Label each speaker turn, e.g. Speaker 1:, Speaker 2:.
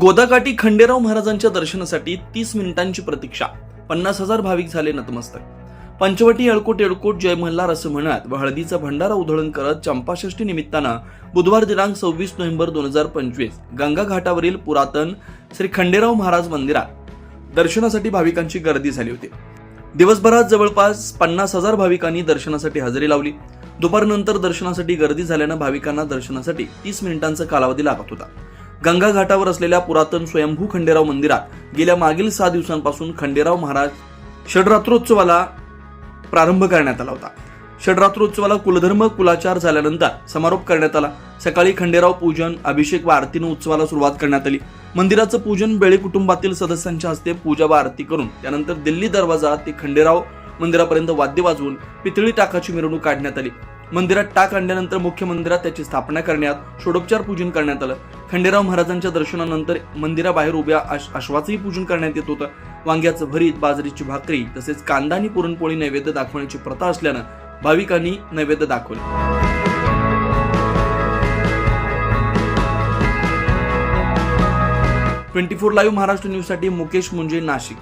Speaker 1: गोदाकाठी खंडेराव महाराजांच्या दर्शनासाठी तीस मिनिटांची प्रतीक्षा. पन्नास हजार भाविक झाले नतमस्तक. पंचवटी येळकोट येळकोट जय मल्हार असं म्हणत व हळदीचा भंडारा उधळण करत चंपाषष्ठी निमित्तानं बुधवार दिनांक सव्वीस नोव्हेंबर दोन हजार पंचवीस गंगा घाटावरील पुरातन श्री खंडेराव महाराज मंदिरात दर्शनासाठी भाविकांची गर्दी झाली होती. दिवसभरात जवळपास पन्नास हजार भाविकांनी दर्शनासाठी हजेरी लावली. दुपारनंतर दर्शनासाठी गर्दी झाल्यानं भाविकांना दर्शनासाठी तीस मिनिटांचा कालावधी लागत होता. गंगा घाटावर असलेल्या पुरातन स्वयंभू खंडेराव मंदिरात गेल्या मागील सहा दिवसांपासून खंडेराव महाराज षडरात्रोत्सवाला प्रारंभ करण्यात आला होता. षडरात्रोत्सवाला कुलधर्म कुलाचार झाल्यानंतर समारोप करण्यात आला. सकाळी खंडेराव पूजन अभिषेक व आरतीनं उत्सवाला सुरुवात करण्यात आली. मंदिराचं पूजन बेळे कुटुंबातील सदस्यांच्या हस्ते पूजा व आरती करून त्यानंतर दिल्ली दरवाजा ते खंडेराव मंदिरापर्यंत वाद्य वाजवून पितळी टाकाची मिरवणूक काढण्यात आली. मंदिरात टाक आणल्यानंतर मुख्य मंदिरात त्याची स्थापना करण्यात षोडोपचार पूजन करण्यात आलं. खंडेराव महाराजांच्या दर्शनानंतर मंदिराबाहेर उभ्या अश्वाचंही पूजन करण्यात येत होतं. वांग्याचं भरीत बाजरीची भाकरी तसेच कांदा आणि पुरणपोळी नैवेद्य दाखवण्याची प्रथा असल्यानं भाविकांनी नैवेद्य दाखवले. ट्वेंटी फोर लाईव्ह महाराष्ट्र न्यूजसाठी मुकेश मुंजे नाशिक.